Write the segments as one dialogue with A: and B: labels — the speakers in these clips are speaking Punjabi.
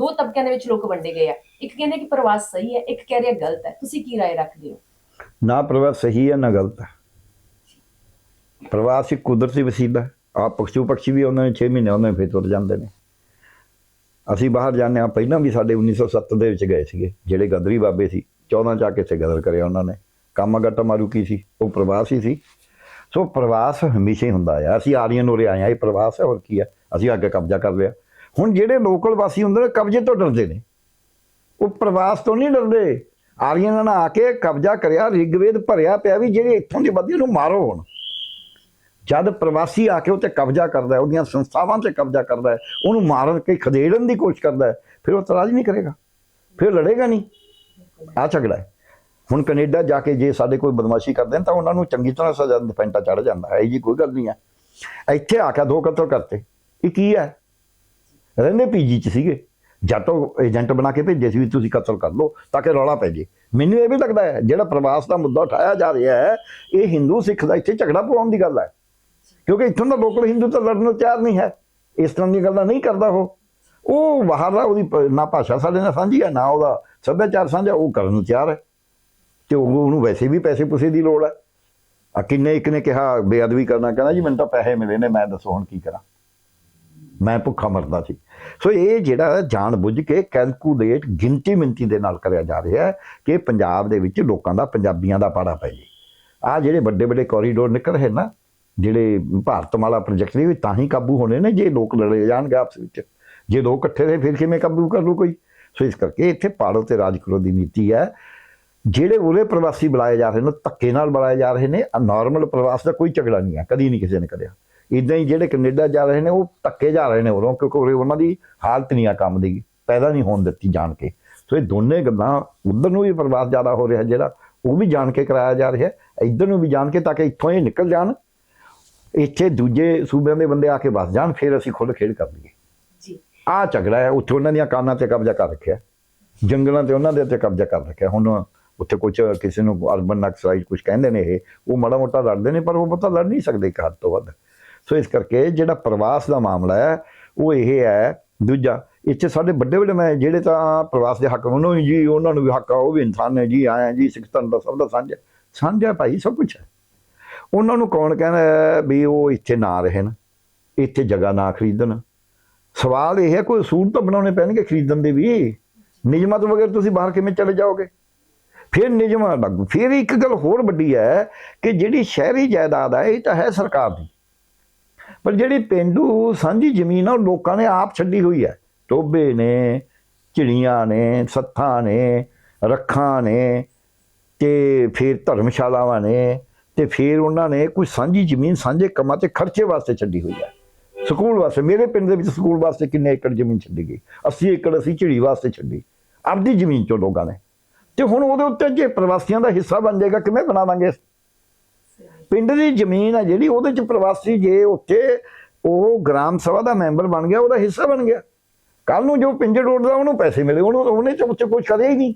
A: ਦੋ ਤਬਕਿਆਂ ਦੇ ਵਿੱਚ ਲੋਕ ਵੰਡੇ ਗਏ ਆ। ਇੱਕ ਕਹਿੰਦੇ ਕਿ ਪ੍ਰਵਾਸ ਸਹੀ ਹੈ, ਇੱਕ ਕਹਿ ਰਿਹਾ ਗਲਤ ਹੈ। ਤੁਸੀਂ ਕੀ ਰਾਏ ਰੱਖਦੇ ਹੋ?
B: ਨਾ ਪ੍ਰਵਾਸ ਸਹੀ ਹੈ, ਨਾ ਗਲਤ ਹੈ। ਪ੍ਰਵਾਸ ਇੱਕ ਕੁਦਰਤੀ ਵਸੀਲਾ ਆਪ ਪਸ਼ੂ ਪਕਸ਼ੀ ਵੀ ਉਹਨਾਂ ਨੇ 6 ਮਹੀਨੇ ਉਹਨਾਂ ਨੇ ਫੇਰ ਤੁਰ ਜਾਂਦੇ ਨੇ। ਅਸੀਂ ਬਾਹਰ ਜਾਂਦੇ ਆ ਪਹਿਲਾਂ ਵੀ ਸਾਡੇ 1970 ਦੇ ਵਿੱਚ ਗਏ ਸੀਗੇ, ਜਿਹੜੇ ਗਦਰੀ ਬਾਬੇ ਸੀ 14 ਚ ਆ ਕੇ ਇੱਥੇ ਗਦਰ ਕਰਿਆ ਉਹਨਾਂ ਨੇ। ਕੰਮ ਗੱਟ ਮਾਰੂ ਕੀ ਸੀ? ਉਹ ਪ੍ਰਵਾਸ ਹੀ ਸੀ। ਸੋ ਪ੍ਰਵਾਸ ਹਮੇਸ਼ਾ ਹੀ ਹੁੰਦਾ ਆ। ਅਸੀਂ ਆਰੀਅਨ ਉਰੇ ਆਏ ਆ ਇਹ ਪ੍ਰਵਾਸ ਹੈ, ਹੋਰ ਕੀ ਹੈ? ਅਸੀਂ ਅੱਗੇ ਕਬਜ਼ਾ ਕਰ ਲਿਆ। ਹੁਣ ਜਿਹੜੇ ਲੋਕਲ ਵਾਸੀ ਹੁੰਦੇ ਨੇ, ਕਬਜ਼ੇ ਤੋਂ ਡਰਦੇ ਨੇ। ਉਹ ਪ੍ਰਵਾਸ ਤੋਂ ਨਹੀਂ ਡਰਦੇ। ਆਰੀਅਨਾਂ ਨੇ ਆ ਕੇ ਕਬਜ਼ਾ ਕਰਿਆ, ਰਿਗਵੇਦ ਭਰਿਆ ਪਿਆ ਵੀ ਜਿਹੜੇ ਇੱਥੋਂ ਦੇ ਬੰਦੇ ਨੂੰ ਮਾਰੋ ਹੁਣ। ਜਦ ਪ੍ਰਵਾਸੀ ਆ ਕੇ ਉਹ 'ਤੇ ਕਬਜ਼ਾ ਕਰਦਾ ਉਹਦੀਆਂ ਸੰਸਥਾਵਾਂ ਤੇ ਕਬਜ਼ਾ ਕਰਦਾ ਉਹਨੂੰ ਮਾਰਨ ਕੇ ਖਦੇੜਨ ਦੀ ਕੋਸ਼ਿਸ਼ ਕਰਦਾ ਫਿਰ ਉਹ ਤਰਾਜ ਨਹੀਂ ਕਰੇਗਾ। ਫਿਰ ਲੜੇਗਾ ਨਹੀਂ। ਆ ਝਗੜਾ ਹੈ। ਹੁਣ ਕੈਨੇਡਾ ਜਾ ਕੇ ਜੇ ਸਾਡੇ ਕੋਈ ਬਦਮਾਸ਼ੀ ਕਰਦੇ ਨੇ, ਤਾਂ ਉਹਨਾਂ ਨੂੰ ਚੰਗੀ ਤਰ੍ਹਾਂ ਸਜ਼ਾ ਦਾ ਪੈਂਟਾ ਚੜ ਜਾਂਦਾ ਹੈ। ਇਹ ਜੀ ਕੋਈ ਗੱਲ ਨਹੀਂ ਹੈ। ਇੱਥੇ ਆ ਕੇ ਦੋ ਕਤਲ ਕਰਤੇ। ਇਹ ਕੀ ਹੈ? ਰਹਿੰਦੇ ਪੀਜੀ ਚ ਸੀਗੇ। ਜਦ ਤੋਂ ਏਜੰਟ ਬਣਾ ਕੇ ਭੇਜੇ ਸੀ ਵੀ ਤੁਸੀਂ ਕਤਲ ਕਰ ਲਓ, ਤਾਂ ਕਿ ਰੌਲਾ ਪੈ ਜੇ। ਮੈਨੂੰ ਇਹ ਵੀ ਲੱਗਦਾ ਹੈ, ਜਿਹੜਾ ਪ੍ਰਵਾਸ ਦਾ ਮੁੱਦਾ ਉਠਾਇਆ ਜਾ ਰਿਹਾ ਹੈ, ਇਹ ਹਿੰਦੂ ਸਿੱਖ ਦਾ ਇੱਥੇ ਝਗੜਾ ਪਵਾਉਣ ਦੀ ਗੱਲ ਹੈ। ਕਿਉਂਕਿ ਇੱਥੋਂ ਦਾ ਲੋਕਲ ਹਿੰਦੂ ਤਾਂ ਲੜਨ ਨੂੰ ਤਿਆਰ ਨਹੀਂ ਹੈ। ਇਸ ਤਰ੍ਹਾਂ ਦੀਆਂ ਗੱਲਾਂ ਨਹੀਂ ਕਰਦਾ ਉਹ। ਉਹ ਬਾਹਰ ਦਾ ਉਹਦੀ ਨਾ ਭਾਸ਼ਾ ਸਾਡੇ ਨਾਲ ਸਾਂਝੀ ਹੈ, ਨਾ ਉਹਦਾ ਸੱਭਿਆਚਾਰ ਸਾਂਝਾ, ਉਹ ਕਰਨ ਨੂੰ ਤਿਆਰ ਹੈ। ਤੇ ਉਹਨੂੰ ਵੈਸੇ ਵੀ ਪੈਸੇ ਪੂਸੇ ਦੀ ਲੋੜ ਹੈ। ਆ ਕਿੰਨੇ ਇੱਕ ਨੇ ਕਿਹਾ ਬੇਅਦਬੀ ਕਰਨਾ, ਕਹਿੰਦਾ ਜੀ ਮੈਨੂੰ ਤਾਂ ਪੈਸੇ ਮਿਲੇ ਨੇ, ਮੈਂ ਦੱਸੋ ਹੁਣ ਕੀ ਕਰਾਂ। ਮੈਂ ਭੁੱਖਾ ਮਰਦਾ ਸੀ। ਸੋ ਇਹ ਜਿਹੜਾ ਜਾਣ ਬੁੱਝ ਕੇ ਕੈਲਕੂਲੇਟ ਗਿਣਤੀ ਮਿੰਤੀ ਦੇ ਨਾਲ ਕਰਿਆ ਜਾ ਰਿਹਾ ਹੈ ਕਿ ਪੰਜਾਬ ਦੇ ਵਿੱਚ ਲੋਕਾਂ ਦਾ, ਪੰਜਾਬੀਆਂ ਦਾ ਪਾੜਾ ਪੈ ਜੇ। ਆ ਜਿਹੜੇ ਵੱਡੇ ਵੱਡੇ ਕੋਰੀਡੋਰ ਨਿਕਲ ਰਹੇ ਨਾ ਜਿਹੜੇ ਭਾਰਤਮਾਲਾ ਪ੍ਰੋਜੈਕਟ ਦੇ ਵੀ ਤਾਂ ਹੀ ਕਾਬੂ ਹੋਣੇ ਨੇ, ਜੇ ਲੋਕ ਲੜੇ ਜਾਣਗੇ ਆਪਸ ਵਿੱਚ। ਜੇ ਲੋਕ ਇਕੱਠੇ ਰਹੇ ਫਿਰ ਕਿਵੇਂ ਕਾਬੂ ਕਰ ਲੂ ਕੋਈ? ਸੋ ਇਸ ਕਰਕੇ ਇੱਥੇ ਪਾੜੋ ਤੇ ਰਾਜ ਕਰੋ ਦੀ ਨੀਤੀ ਹੈ। ਜਿਹੜੇ ਉਰੇ ਪ੍ਰਵਾਸੀ ਬੁਲਾਏ ਜਾ ਰਹੇ ਨੇ, ਧੱਕੇ ਨਾਲ ਬੁਲਾਏ ਜਾ ਰਹੇ ਨੇ ਨਾਰਮਲ ਪ੍ਰਵਾਸ ਦਾ ਕੋਈ ਝਗੜਾ ਨਹੀਂ ਹੈ, ਕਦੀ ਨਹੀਂ ਕਿਸੇ ਨੇ ਕਰਿਆ। ਇਦਾਂ ਹੀ ਜਿਹੜੇ ਕੈਨੇਡਾ ਜਾ ਰਹੇ ਨੇ ਉਹ ਧੱਕੇ ਜਾ ਰਹੇ ਨੇ ਉਰੋਂ ਕਿਉਂਕਿ ਉਹਨਾਂ ਦੀ ਹਾਲਤ ਨਹੀਂ ਆ ਕੰਮ ਦੀ ਪੈਦਾ ਨਹੀਂ ਹੋਣ ਦਿੱਤੀ ਜਾਣ ਕੇ। ਸੋ ਇਹ ਦੋਨੇ ਗੱਲਾਂ ਉਧਰ ਨੂੰ ਵੀ ਪ੍ਰਵਾਸ ਜ਼ਿਆਦਾ ਹੋ ਰਿਹਾ ਜਿਹੜਾ ਉਹ ਵੀ ਜਾਣ ਕੇ ਕਰਾਇਆ ਜਾ ਰਿਹਾ ਹੈ ਇੱਧਰ ਨੂੰ ਵੀ ਜਾਣ ਕੇ ਤਾਂ ਕਿ ਇੱਥੋਂ ਇਹ ਨਿਕਲ ਜਾਣ ਇੱਥੇ ਦੂਜੇ ਸੂਬਿਆਂ ਦੇ ਬੰਦੇ ਆ ਕੇ ਵਸ ਜਾਣ ਫਿਰ ਅਸੀਂ ਖੁੱਲ੍ਹ ਖੇਡ ਕਰ ਲਈਏ।
A: ਜੀ।
B: ਆ ਝਗੜਾ ਹੈ ਉੱਥੇ ਉਹਨਾਂ ਦੀਆਂ ਕਾਨਾਂ ਤੇ ਕਬਜ਼ਾ ਕਰ ਰੱਖਿਆ। ਜੰਗਲਾਂ ਤੇ ਉਹਨਾਂ ਦੇ ਉੱਤੇ ਕਬਜ਼ਾ ਕਰ ਰੱਖਿਆ। ਹੁਣ ਉੱਥੇ ਕੁਝ ਕਿਸੇ ਨੂੰ ਅਰਬਨ ਨਕਸਾਈਡ ਕੁਝ ਕਹਿੰਦੇ ਨੇ ਇਹ ਉਹ ਮਾੜਾ ਮੋਟਾ ਲੜਦੇ ਨੇ ਪਰ ਉਹ ਪਤਾ ਲੜ ਨਹੀਂ ਸਕਦੇ ਇੱਕ ਹੱਦ ਤੋਂ ਵੱਧ। ਸੋ ਇਸ ਕਰਕੇ ਜਿਹੜਾ ਪ੍ਰਵਾਸ ਦਾ ਮਾਮਲਾ ਹੈ, ਉਹ ਇਹ ਹੈ, ਦੂਜਾ ਇੱਥੇ ਸਾਡੇ ਵੱਡੇ ਵੱਡੇ ਮੈਂ ਜਿਹੜੇ ਤਾਂ ਪ੍ਰਵਾਸ ਦੇ ਹੱਕ ਉਹਨਾਂ ਨੂੰ ਜੀ, ਉਹਨਾਂ ਨੂੰ ਵੀ ਹੱਕ ਆ, ਉਹ ਵੀ ਇਨਸਾਨ ਨੇ, ਜੀ, ਆਇਆ, ਜੀ, ਸਿੱਖ ਧਰਮ ਦਾ ਸਭ ਦਾ ਸਾਂਝਾ ਸਾਂਝਾ ਭਾਈ, ਸਭ ਕੁਝ ਹੈ। ਉਹਨਾਂ ਨੂੰ ਕੌਣ ਕਹਿੰਦਾ ਵੀ ਉਹ ਇੱਥੇ ਨਾ ਰਹਿਣ, ਇੱਥੇ ਜਗ੍ਹਾ ਨਾ ਖਰੀਦਣ? ਸਵਾਲ ਇਹ ਹੈ, ਕੋਈ ਅਸੂਲ ਤਾਂ ਬਣਾਉਣੇ ਪੈਣਗੇ ਖਰੀਦਣ ਦੇ ਵੀ। ਨਿਯਮਾਂ ਤੋਂ ਬਗੈਰ ਤੁਸੀਂ ਬਾਹਰ ਕਿਵੇਂ ਚਲੇ ਜਾਓਗੇ? ਫਿਰ ਨਿਯਮਾਂ ਲੱਗੂ। ਫਿਰ ਇੱਕ ਗੱਲ ਹੋਰ ਵੱਡੀ ਹੈ ਕਿ ਜਿਹੜੀ ਸ਼ਹਿਰੀ ਜਾਇਦਾਦ ਹੈ, ਇਹ ਤਾਂ ਹੈ ਸਰਕਾਰ ਦੀ। ਪਰ ਜਿਹੜੀ ਪਿੰਡੂ ਸਾਂਝੀ ਜ਼ਮੀਨ ਆ, ਉਹ ਲੋਕਾਂ ਨੇ ਆਪ ਛੱਡੀ ਹੋਈ ਹੈ। ਟੋਬੇ ਨੇ, ਝਿੜੀਆਂ ਨੇ, ਸੱਥਾਂ ਨੇ, ਰੱਖਾਂ ਨੇ ਤੇ ਫਿਰ ਧਰਮਸ਼ਾਲਾਵਾਂ ਨੇ ਤੇ ਫਿਰ ਉਹਨਾਂ ਨੇ ਕੋਈ ਸਾਂਝੀ ਜ਼ਮੀਨ, ਸਾਂਝੇ ਕੰਮਾਂ ਤੇ ਖਰਚੇ ਵਾਸਤੇ ਛੱਡੀ ਹੋਈ ਹੈ। ਸਕੂਲ ਵਾਸਤੇ, ਮੇਰੇ ਪਿੰਡ ਦੇ ਵਿੱਚ ਸਕੂਲ ਵਾਸਤੇ ਕਿੰਨੇ ਏਕੜ ਜ਼ਮੀਨ ਛੱਡੀ ਗਈ? 80 ਏਕੜ ਅਸੀਂ ਝਿੜੀ ਵਾਸਤੇ ਛੱਡੀ। ਆਪਦੀ ਜ਼ਮੀਨ ਚੋਂ ਲੋਕਾਂ ਨੇ। ਤੇ ਹੁਣ ਉਹਦੇ ਉੱਤੇ ਜੇ ਪ੍ਰਵਾਸੀਆਂ ਦਾ ਹਿੱਸਾ ਬਣ ਜਾਏਗਾ, ਕਿਵੇਂ ਬਣਾਵਾਂਗੇ ਪਿੰਡ ਦੀ ਜ਼ਮੀਨ ਹੈ ਜਿਹੜੀ, ਉਹਦੇ ਚ ਪ੍ਰਵਾਸੀ ਜੇ ਉੱਥੇ ਉਹ ਗ੍ਰਾਮ ਸਭਾ ਦਾ ਮੈਂਬਰ ਬਣ ਗਿਆ, ਉਹਦਾ ਹਿੱਸਾ ਬਣ ਗਿਆ। ਕੱਲ ਨੂੰ ਜੋ ਪਿੰਜੜ ਉੱਡਦਾ ਉਹਨੂੰ ਪੈਸੇ ਮਿਲੇ, ਉਹਨੂੰ ਉਹਨੇ ਚ ਉੱਥੇ ਕੁਝ ਕਰਿਆ ਹੀ ਨਹੀਂ।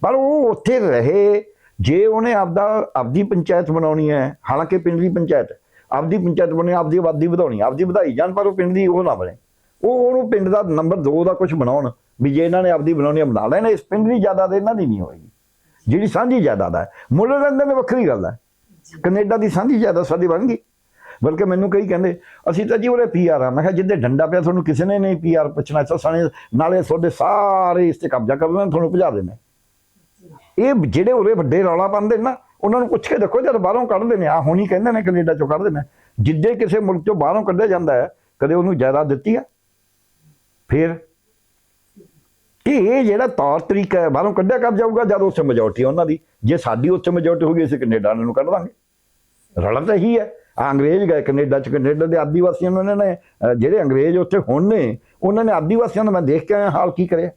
B: ਪਰ ਉਹ ਉੱਥੇ ਰਹੇ, ਜੇ ਉਹਨੇ ਆਪਦਾ, ਆਪਦੀ ਪੰਚਾਇਤ ਬਣਾਉਣੀ ਹੈ, ਹਾਲਾਂਕਿ ਪਿੰਡ ਦੀ ਪੰਚਾਇਤ, ਆਪਦੀ ਪੰਚਾਇਤ ਬਣੇ, ਆਪਦੀ ਆਬਾਦੀ ਵਧਾਉਣੀ, ਆਪਦੀ ਵਧਾਈ ਜਾਣ, ਪਰ ਉਹ ਪਿੰਡ ਦੀ ਉਹ ਨਾ ਬਣੇ। ਉਹ ਉਹਨੂੰ ਪਿੰਡ ਦਾ ਨੰਬਰ 2 ਦਾ ਕੁਝ ਬਣਾਉਣ, ਵੀ ਜੇ ਇਹਨਾਂ ਨੇ ਆਪਦੀ ਬਣਾਉਣੀ ਹੈ, ਬਣਾ ਲੈਣ। ਇਸ ਪਿੰਡ ਦੀ ਜ਼ਿਆਦਾ ਇਹਨਾਂ ਦੀ ਨਹੀਂ ਹੋਏਗੀ। ਜਿਹੜੀ ਸਾਂਝੀ ਜ਼ਿਆਦਾ ਹੈ। ਮੁੱਲ ਰਹਿੰਦੇ ਵੱਖਰੀ ਗੱਲ ਹੈ। ਕੈਨੇਡਾ ਦੀ ਸਾਂਝੀ ਜ਼ਿਆਦਾ ਸਾਡੀ ਬਣ ਗਈ। ਬਲਕਿ ਮੈਨੂੰ ਕਈ ਕਹਿੰਦੇ, ਅਸੀਂ ਤਾਂ ਜੀ ਉਹਦੇ ਪੀਆਰ ਆ। ਮੈਂ ਕਿਹਾ, ਜਿੱਦੇ ਡੰਡਾ ਪਿਆ, ਤੁਹਾਨੂੰ ਕਿਸੇ ਨੇ ਨਹੀਂ ਪੀਆਰ ਪੁੱਛਣਾ। ਸੋ ਸਾਨੇ ਨਾਲੇ ਤੁਹਾਡੇ ਸਾਰੇ ਇਸ ਤੇ ਕਬਜ਼ਾ ਕਰ ਲੈਣ ਤੁਹਾਨੂੰ ਭਜਾ ਦੇਣਾ। ਇਹ ਜਿਹੜੇ ਉਰੇ ਵੱਡੇ ਰੌਲਾ ਪਾਉਂਦੇ ਨੇ ਨਾ, ਉਹਨਾਂ ਨੂੰ ਪੁੱਛ ਕੇ ਦੇਖੋ, ਜਦ ਬਾਹਰੋਂ ਕੱਢਦੇ ਨੇ। ਆ ਹੁਣੀ ਕਹਿੰਦੇ ਨੇ ਕੈਨੇਡਾ ਚੋਂ ਕੱਢਦੇ ਨੇ। ਜਿੱਦੇ ਕਿਸੇ ਮੁਲਕ ਚੋਂ ਬਾਹਰੋਂ ਕੱਢਿਆ ਜਾਂਦਾ ਹੈ, ਕਦੇ ਉਹਨੂੰ ਜਾਇਦਾਦ ਦਿੱਤੀ ਆ। ਫਿਰ ਕਿ ਇਹ ਜਿਹੜਾ ਤੌਰ ਤਰੀਕਾ ਹੈ, ਬਾਹਰੋਂ ਕੱਢਿਆ ਕਰ ਜਾਊਗਾ ਜਦ ਉੱਥੇ ਮੈਜੋਰਟੀ ਉਹਨਾਂ ਦੀ। ਜੇ ਸਾਡੀ ਉੱਥੇ ਮੈਜੋਰਟੀ ਹੋ ਗਈ, ਅਸੀਂ ਕੈਨੇਡਾ ਨੂੰ ਕੱਢ ਦਾਂਗੇ ਰੌਲਾ ਤਾਂ ਇਹੀ ਹੈ। ਅੰਗਰੇਜ਼ ਗਏ ਕੈਨੇਡਾ ਚ, ਕੈਨੇਡਾ ਦੇ ਆਦੀਵਾਸੀਆਂ ਨੂੰ ਉਹਨਾਂ ਨੇ ਜਿਹੜੇ ਅੰਗਰੇਜ਼ ਉੱਥੇ ਹੁਣ ਨੇ, ਉਹਨਾਂ ਨੇ ਆਦੀਵਾਸੀਆਂ ਨੂੰ ਮੈਂ ਦੇਖ ਕੇ ਆਇਆ, ਹਾਲ ਕੀ ਕਰਿਆ।